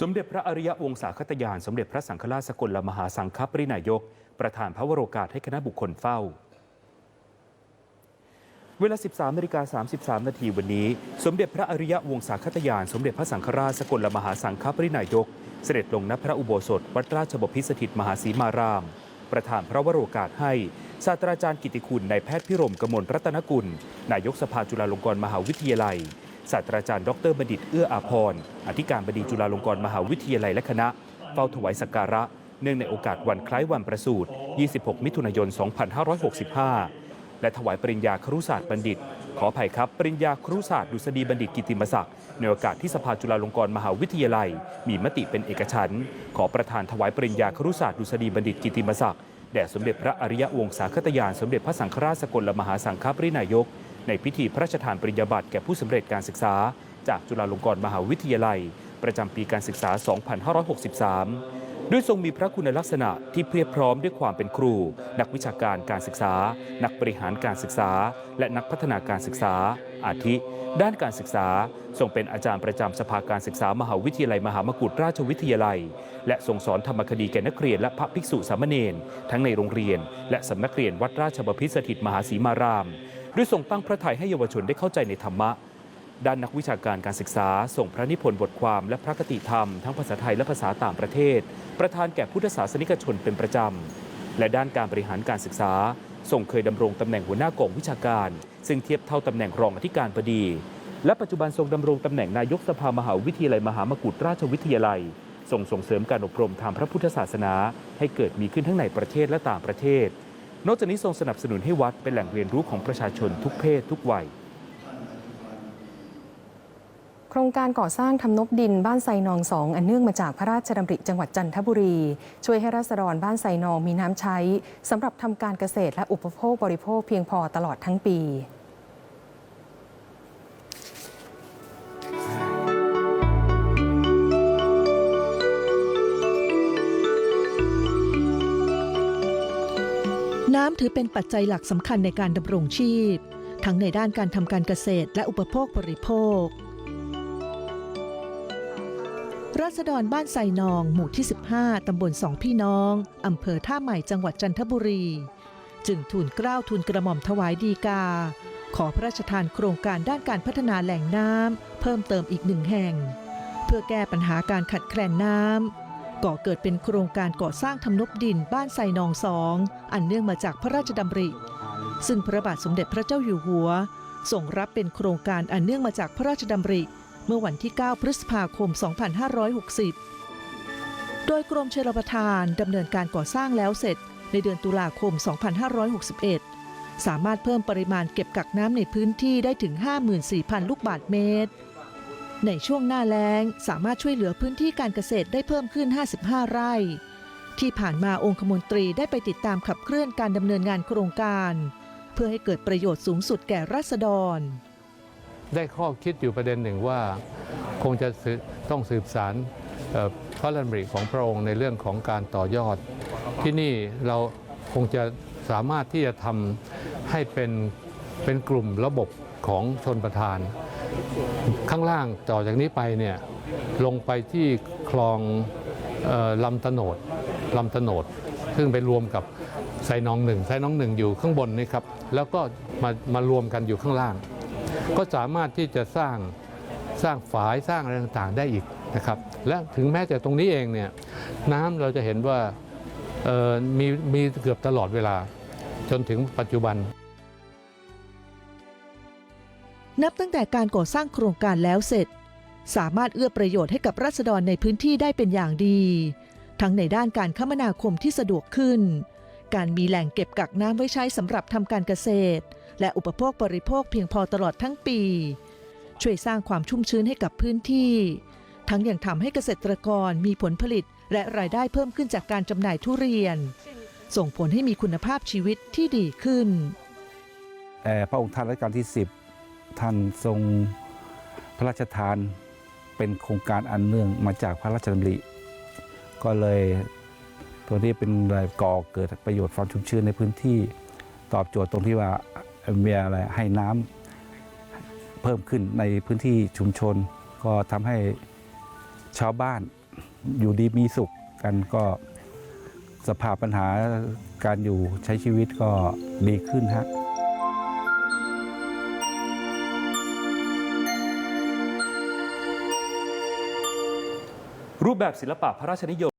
สมเด็จพระอริยวงศาคตยาน สมเด็จพระสังฆราชสกลมหาสังฆปรินายก ประธานพระวโรกาสให้คณะบุคคลเฝ้า เวลา 13นาฬิกา33 นาทีวันนี้ สมเด็จพระอริยวงศาคตยาน สมเด็จพระสังฆราชสกลมหาสังฆปรินายก เสด็จลงณพระอุโบสถ วัดราชบพิสถิตมหาสีมาราม ประธานพระวโรกาสให้ศาสตราจารย์กิติคุณนายแพทย์พิรมกมลรัตนกุล นายกสภาจุฬาลงกรณ์มหาวิทยาลัย ศาสตราจารย์ดรบัณฑิตเอื้ออาภรณ์อธิการบดีจุฬาลงกรณ์มหาวิทยาลัยและคณะ เฝ้าถวายสักการะ เนื่องในโอกาสวันคล้ายวันประสูติ 26 มิถุนายน 2565 และถวายปริญญาครุศาสตร์บัณฑิต ขออภัยครับ ปริญญาครุศาสตร์ดุษฎีบัณฑิตกิติมศักดิ์ในโอกาสที่สภาจุฬาลงกรณ์มหาวิทยาลัย มีมติเป็นเอกฉันท์ขอประธานถวายปริญญาครุศาสตร์ดุษฎีบัณฑิตกิตติมศักดิ์แด่สมเด็จพระอริยวงศาคตยานสมเด็จพระสังฆราชสกลมหาสังฆปรินายก ในพิธีพระราชทานปริญญาบัตรแก่ผู้สำเร็จการศึกษา จากจุฬาลงกรณ์มหาวิทยาลัย ประจำปีการศึกษา 2563 ด้วยทรงมีพระคุณลักษณะที่เพียบพร้อมด้วยความเป็นครู นักวิชาการการศึกษา นักบริหารการศึกษา และนักพัฒนาการศึกษา อาทิ ด้านการศึกษาทรงเป็นอาจารย์ประจำสภาการศึกษามหาวิทยาลัยมหามกุฏราชวิทยาลัย และทรงสอนธรรมคดีแก่นักเรียนและพระภิกษุสามเณรทั้งในโรงเรียน และสำนักเรียนวัดราชบพิตรสถิตมหาสีมาราม ด้วยทรงตั้งพระทัยให้เยาวชนได้เข้าใจในธรรมะด้านนักวิชาการการศึกษา ส่งพระนิพนธ์บทความและพระคติธรรม ทั้งภาษาไทยและภาษาต่างประเทศ ประธานแก่พุทธศาสนิกชนเป็นประจำ และด้านการบริหารการศึกษา ส่งเคยดำรงตำแหน่งหัวหน้ากองวิชาการ ซึ่งเทียบเท่าตำแหน่งรองอธิการบดี และปัจจุบันทรงดำรงตำแหน่งนายกสภามหาวิทยาลัยมหามกุฏราชวิทยาลัยส่งส่งเสริมการอบรมทางพระพุทธศาสนา ให้เกิดมีขึ้นทั้งในประเทศและต่างประเทศ นอกจากนี้ทรงสนับสนุนให้วัดเป็นแหล่งเรียนรู้ของประชาชนทุกเพศทุกวัย โครงการก่อสร้างทำนบดินบ้านไซนองสองอันเนื่องมาจากพระราชดำริจังหวัดจันทบุรี ช่วยให้ราษฎรบ้านไซนองมีน้ำใช้สำหรับทำการเกษตรและอุปโภคบริโภคเพียงพอตลอดทั้งปีน้ำถือเป็นปัจจัยหลักสำคัญในการดำรงชีพ ทั้งในด้านการทำการเกษตรและอุปโภคบริโภค ราษฎรบ้านไซนอง หมู่ที่ 15 ตำบลสองพี่น้อง อำเภอท่าใหม่จังหวัดจันทบุรี จึงทูลเกล้าทูลกระหม่อมถวายดีกา ขอพระราชทานโครงการด้านการพัฒนาแหล่งน้ำเพิ่มเติมอีกหนึ่งแห่ง เพื่อแก้ปัญหาการขัดแคลนน้ำก่อเกิดเป็นโครงการก่อสร้างทำนบดินบ้านไซนองสองอันเนื่องมาจากพระราชดำริ ซึ่งพระบาทสมเด็จพระเจ้าอยู่หัวส่งรับเป็นโครงการอันเนื่องมาจากพระราชดำริ มื่อวันที่ 9 พฤษภาคม 2560 โดยกรมชลประทานดำเนินการก่อสร้างแล้วเสร็จในเดือนตุลาคม 2561 สามารถเพิ่มปริมาณเก็บกักน้ำในพื้นที่ได้ถึง 54,000 ลูกบาศก์เมตร ในช่วงหน้าแล้งสามารถช่วยเหลือพื้นที่การเกษตรได้เพิ่มขึ้น 55 ไร่ ที่ผ่านมาองคมนตรีได้ไปติดตามขับเคลื่อนการดำเนินงานโครงการ เพื่อให้เกิดประโยชน์สูงสุดแก่ราษฎร ได้ข้อคิดอยู่ประเด็นหนึ่งว่า คงจะต้องสืบสารพระราชดำริของพระองค์ในเรื่องของการต่อยอด ที่นี่เราคงจะสามารถที่จะทำให้เป็นเป็นกลุ่มระบบของชนประทาน ข้างล่างต่อจากนี้ไปเนี่ยลงไปที่คลองออลำตโนดลำตโนด ซึ่งไปรวมกับไซน้องหนึ่งไซน้องหนึ่งอยู่ข้างบนนี่ครับ แล้วก็มามารวมกันอยู่ข้างล่าง ก็สามารถที่จะสร้างสร้างฝายสร้างอะไรต่างๆได้อีกนะครับ และถึงแม้แต่ตรงนี้เองเนี่ยน้ำเราจะเห็นว่าเออมีมีเกือบตลอดเวลาจนถึงปัจจุบัน นับตั้งแต่การก่อสร้างโครงการแล้วเสร็จ สามารถเอื้อประโยชน์ให้กับราษฎรในพื้นที่ได้เป็นอย่างดี ทั้งในด้านการคมนาคมที่สะดวกขึ้น การมีแหล่งเก็บกักน้ำไว้ใช้สำหรับทำการเกษตร และอุปโภคบริโภคเพียงพอตลอดทั้งปี ช่วยสร้างความชุ่มชื้นให้กับพื้นที่ ทั้งยังทำให้เกษตรกรมีผลผลิต และรายได้เพิ่มขึ้นจากการจำหน่ายทุเรียน ส่งผลให้มีคุณภาพชีวิตที่ดีขึ้นแต่พระองค์ท่านรัชกาลที่ 10 ท่านทรงพระราชทานเป็นโครงการอันเนื่องมาจากพระราชดำริ ก็เลยตัวนี้เป็นอะไรก่อเกิดประโยชน์ความชุ่มชื้นในพื้นที่ ตอบโจทย์ตรงที่ว่า มีอะไรให้น้ำเพิ่มขึ้นในพื้นที่ชุมชน ก็ทำให้ชาวบ้านอยู่ดีมีสุขกันก็สภาพปัญหาการอยู่ใช้ชีวิตก็ดีขึ้นฮะรูปแบบศิลปะพระราชนิยม